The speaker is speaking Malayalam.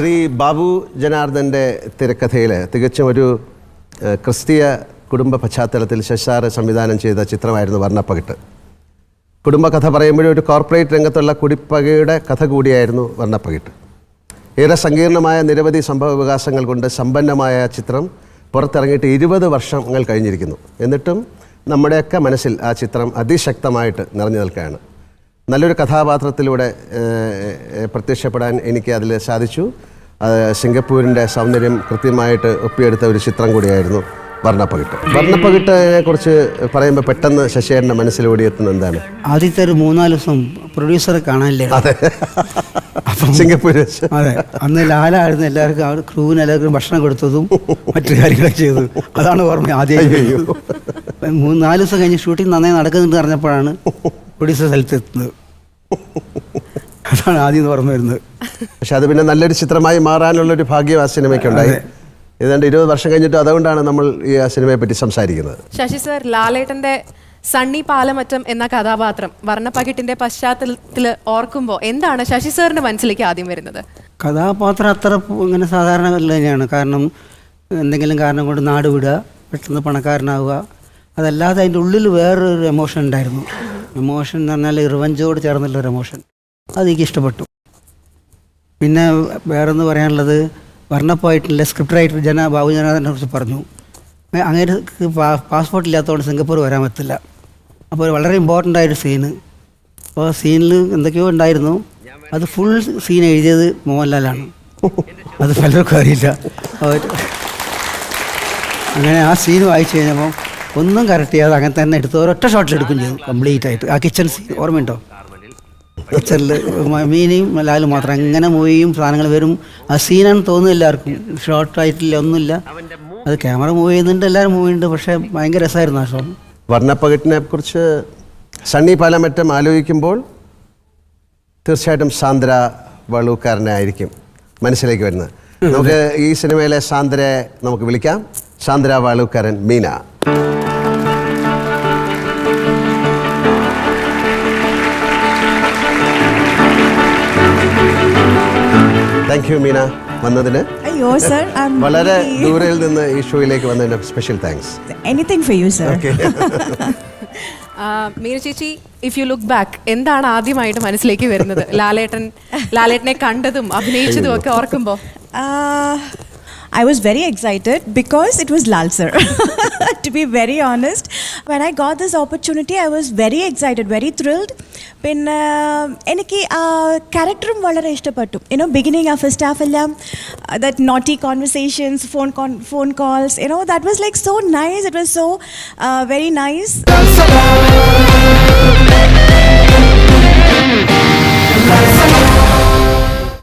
ശ്രീ ബാബു ജനാർദ്ദന്റെ തിരക്കഥയിൽ തികച്ചും ഒരു ക്രിസ്തീയ കുടുംബ പശ്ചാത്തലത്തിൽ ശശാറ് സംവിധാനം ചെയ്ത ചിത്രമായിരുന്നു വർണപ്പകിട്ട്. കുടുംബകഥ പറയുമ്പോഴും ഒരു കോർപ്പറേറ്റ് രംഗത്തുള്ള കുടിപ്പകയുടെ കഥ കൂടിയായിരുന്നു വർണപ്പകിട്ട്. ഏറെ സങ്കീർണമായ നിരവധി സംഭവ വികാസങ്ങൾ കൊണ്ട് സമ്പന്നമായ ചിത്രം പുറത്തിറങ്ങിയിട്ട് ഇരുപത് വർഷങ്ങൾ കഴിഞ്ഞിരിക്കുന്നു. എന്നിട്ടും നമ്മുടെയൊക്കെ മനസ്സിൽ ആ ചിത്രം അതിശക്തമായിട്ട് നിറഞ്ഞു നിൽക്കുകയാണ്. നല്ലൊരു കഥാപാത്രത്തിലൂടെ പ്രത്യക്ഷപ്പെടാൻ എനിക്ക് അതിൽ സാധിച്ചു. സിംഗപ്പൂരിന്റെ സൗന്ദര്യം കൃത്യമായിട്ട് ഒപ്പിയെടുത്ത ഒരു ചിത്രം കൂടിയായിരുന്നു വർണപ്പകിട്ട്. വർണപ്പകിട്ടിനെ കുറിച്ച് പറയുമ്പോൾ പെട്ടെന്ന് ശശിയേട്ടന്റെ മനസ്സിലൂടെ എത്തുന്ന എന്താണ്? ആദ്യത്തെ ഒരു മൂന്നാൽ ദിവസം പ്രൊഡ്യൂസറെ കാണാനില്ലേ? അതെ. സിംഗപ്പൂർ വെച്ച്. അതെ. അന്ന് ലാലായിരുന്നു എല്ലാവർക്കും അവർ ക്രൂവിന് എല്ലാവർക്കും ഭക്ഷണം കൊടുത്തതും മറ്റു കാര്യങ്ങളും ചെയ്തു അതാണ് ഓർമ്മ ആദ്യം. മൂന്ന് നാല് ദിവസം കഴിഞ്ഞ് ഷൂട്ടിംഗ് നന്നായി നടക്കുന്നുണ്ട് പറഞ്ഞപ്പോഴാണ് പ്രൊഡ്യൂസർ സ്ഥലത്ത് എത്തുന്നത്. അതാണ് ആദ്യം ഓർമ്മ വരുന്നത്. പക്ഷെ അത് പിന്നെ നല്ലൊരു ചിത്രമായി മാറാനുള്ള ഒരു ഭാഗ്യം ആ സിനിമയ്ക്കുണ്ടായി. ഏതാണ്ട് ഇരുപത് വർഷം കഴിഞ്ഞിട്ട് അതുകൊണ്ടാണ് നമ്മൾ ഈ ആ സിനിമയെ പറ്റി സംസാരിക്കുന്നത്. ശശി സർ ലാലേട്ടന്റെ സണ്ണി പാലമറ്റം എന്ന കഥാപാത്രം വർണപ്പകിട്ടിന്റെ പശ്ചാത്തലത്തിൽ ഓർക്കുമ്പോൾ എന്താണ് ശശി സാറിന്റെ മനസ്സിലേക്ക് ആദ്യം വരുന്നത്? കഥാപാത്രം അത്ര ഇങ്ങനെ സാധാരണ തന്നെയാണ്. കാരണം എന്തെങ്കിലും കാരണം കൊണ്ട് നാട് വിടുക പെട്ടെന്ന് പണക്കാരനാവുക അതല്ലാതെ അതിന്റെ ഉള്ളിൽ വേറൊരു എമോഷൻ ഉണ്ടായിരുന്നു. എമോഷൻ എന്ന് പറഞ്ഞാൽ റിവഞ്ചോട് ചേർന്നുള്ളൊരു എമോഷൻ അത് എനിക്ക് ഇഷ്ടപ്പെട്ടു പിന്നെ വേറൊന്ന് പറയാനുള്ളത് വർണപ്പായിട്ടുള്ള സ്ക്രിപ്റ്റ് റൈറ്റർ ജന ബാബു ജനാഥനെ കുറിച്ച് പറഞ്ഞു. അങ്ങനെ പാസ്പോർട്ട് ഇല്ലാത്തതുകൊണ്ട് സിംഗപ്പൂർ വരാൻ പറ്റില്ല. അപ്പോൾ വളരെ ഇമ്പോർട്ടന്റ് ആയൊരു സീന് അപ്പോൾ സീനിൽ എന്തൊക്കെയോ ഉണ്ടായിരുന്നു. അത് ഫുൾ സീൻ എഴുതിയത് മോഹൻലാലാണ്. അത് പലർക്കും അറിയില്ല. അങ്ങനെ ആ സീൻ വായിച്ചു കഴിഞ്ഞപ്പോൾ ഒന്നും കറക്റ്റ് ചെയ്യാതെ അങ്ങനെ തന്നെ എടുത്ത് ഒരൊറ്റ ഷോട്ടിൽ എടുക്കും ചെയ്തു. കംപ്ലീറ്റ് ആയിട്ട്. ആ കിച്ചൺ സീൻ ഓർമ്മയുണ്ടോ? കിച്ചണിൽ മീനയും ലാലും മാത്രം. എങ്ങനെ മൂവിയും സാധനങ്ങൾ വരും. ആ സീനാണെന്ന് തോന്നുന്നു എല്ലാവർക്കും. ഷോർട്ടായിട്ടില്ല ഒന്നുമില്ല. അത് ക്യാമറ മൂവ് ചെയ്യുന്നുണ്ട് എല്ലാവരും മൂവ് ചെയ്യുന്നുണ്ട്. പക്ഷേ ഭയങ്കര രസമായിരുന്നു ആ ഷോ. വർണപ്പകറ്റിനെ കുറിച്ച് സണ്ണി പാലമറ്റം ആലോചിക്കുമ്പോൾ തീർച്ചയായിട്ടും സാന്ദ്ര വളൂക്കാരനായിരിക്കും മനസ്സിലേക്ക് വരുന്നത്. നമുക്ക് ഈ സിനിമയിലെ സാന്ദ്രയെ നമുക്ക് വിളിക്കാം. സാന്ദ്ര വാളൂക്കാരൻ മീന. താങ്ക് യു മീന വന്നതിന് അയ്യോ സർ വളരെ ദൂരയിൽ നിന്ന് ഈ ഷോയിലേക്ക് വന്നതിന് special thanks anything for you sir Meena ചേച്ചി ഇഫ് യു ലുക്ക് ബാക്ക് എന്താണ് ആദ്യമായിട്ട് മനസ്സിലേക്ക് വരുന്നത്? ലാലേട്ടൻ ലാലേട്ടനെ കണ്ടതും അഭിനയിച്ചതും ഒക്കെ ഓർക്കുമ്പോൾ Uh, I was very excited because it was Lal sir. to be very honest, when I got this opportunity, I was very excited, very thrilled. പിന്നെ എനിക്ക് ആ ക്യാരക്ടറും വളരെ ഇഷ്ടപ്പെട്ടു. യുനോ ബിഗിനിങ് ആ ഫസ്റ്റ് ഹാഫ് എല്ലാം that naughty conversations phone phone calls you know that was like so nice it was so very nice